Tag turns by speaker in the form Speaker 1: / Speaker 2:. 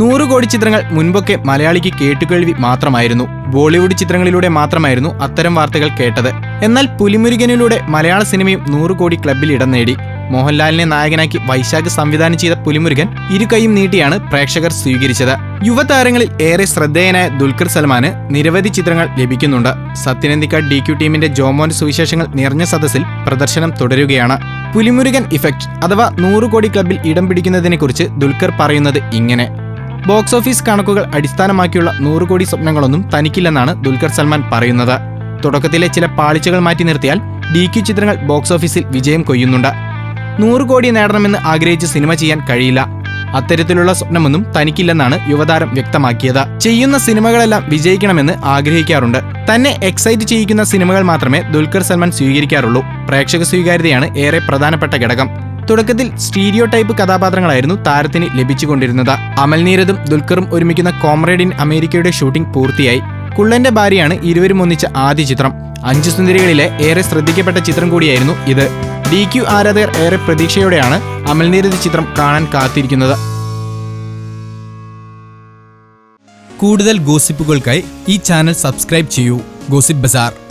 Speaker 1: നൂറ് കോടി ചിത്രങ്ങൾ മുൻപൊക്കെ മലയാളിക്ക് കേട്ടുകേൾവി മാത്രമായിരുന്നു. ബോളിവുഡ് ചിത്രങ്ങളിലൂടെ മാത്രമായിരുന്നു അത്തരം വാർത്തകൾ കേട്ടത്. എന്നാൽ പുലിമുരുകനിലൂടെ മലയാള സിനിമയും നൂറ് കോടി ക്ലബിൽ ഇടം നേടി. മോഹൻലാലിനെ നായകനാക്കി വൈശാഖ് സംവിധാനം ചെയ്ത പുലിമുരുകൻ ഇരു കൈയും നീട്ടിയാണ് പ്രേക്ഷകർ സ്വീകരിച്ചത്. യുവതാരങ്ങളിൽ ഏറെ ശ്രദ്ധേയനായ ദുൽഖർ സൽമാന് നിരവധി ചിത്രങ്ങൾ ലഭിക്കുന്നുണ്ട്. സത്യനന്ദിക്ക ഡി ക്യു ടീമിന്റെ ജോമോൻ സുവിശേഷങ്ങൾ നിറഞ്ഞ സദസ്സിൽ പ്രദർശനം തുടരുകയാണ്. പുലിമുരുകൻ ഇഫക്റ്റ് അഥവാ നൂറ് കോടി ക്ലബിൽ ഇടം പിടിക്കുന്നതിനെക്കുറിച്ച് ദുൽഖർ പറയുന്നത് ഇങ്ങനെ. ബോക്സ് ഓഫീസ് കണക്കുകൾ അടിസ്ഥാനമാക്കിയുള്ള നൂറ് കോടി സ്വപ്നങ്ങളൊന്നും തനിക്കില്ലെന്നാണ് ദുൽഖർ സൽമാൻ പറയുന്നത്. തുടക്കത്തിലെ ചില പാളിച്ചകൾ മാറ്റി നിർത്തിയാൽ ഡി ക്യു ചിത്രങ്ങൾ ബോക്സ് ഓഫീസിൽ വിജയം കൊയ്യുന്നുണ്ട്. നൂറ് കോടി നേടണമെന്ന് ആഗ്രഹിച്ച് സിനിമ ചെയ്യാൻ കഴിയില്ല. അത്തരത്തിലുള്ള സ്വപ്നമൊന്നും തനിക്കില്ലെന്നാണ് യുവതാരം വ്യക്തമാക്കിയത്. ചെയ്യുന്ന സിനിമകളെല്ലാം വിജയിക്കണമെന്ന് ആഗ്രഹിക്കാറുണ്ട്. തന്നെ എക്സൈറ്റ് ചെയ്യിക്കുന്ന സിനിമകൾ മാത്രമേ ദുൽഖർ സൽമാൻ സ്വീകരിക്കാറുള്ളൂ. പ്രേക്ഷക സ്വീകാര്യതയാണ് ഏറെ പ്രധാനപ്പെട്ട ഘടകം. തുടക്കത്തിൽ സ്റ്റീരിയോ ടൈപ്പ് കഥാപാത്രങ്ങളായിരുന്നു താരത്തിന് ലഭിച്ചുകൊണ്ടിരുന്നത്. അമൽനീരതും ദുൽഖറും ഒരുമിക്കുന്ന കോമ്രേഡ് ഇൻ അമേരിക്കയുടെ ഷൂട്ടിംഗ് പൂർത്തിയായി. കുള്ളന്റെ ഭാര്യയാണ് ഇരുവരും ഒന്നിച്ച ആദ്യ ചിത്രം. അഞ്ചു സുന്ദരികളിലെ ഏറെ ശ്രദ്ധിക്കപ്പെട്ട ചിത്രം കൂടിയായിരുന്നു ഇത്. ഡി ക്യു ആരാധകർ ഏറെ പ്രതീക്ഷയോടെയാണ് അമൽനീരത് ചിത്രം കാണാൻ കാത്തിരിക്കുന്നത്.
Speaker 2: കൂടുതൽ ഗോസിപ്പുകൾക്കായി ഈ ചാനൽ സബ്സ്ക്രൈബ് ചെയ്യൂ. Gossip bazaar.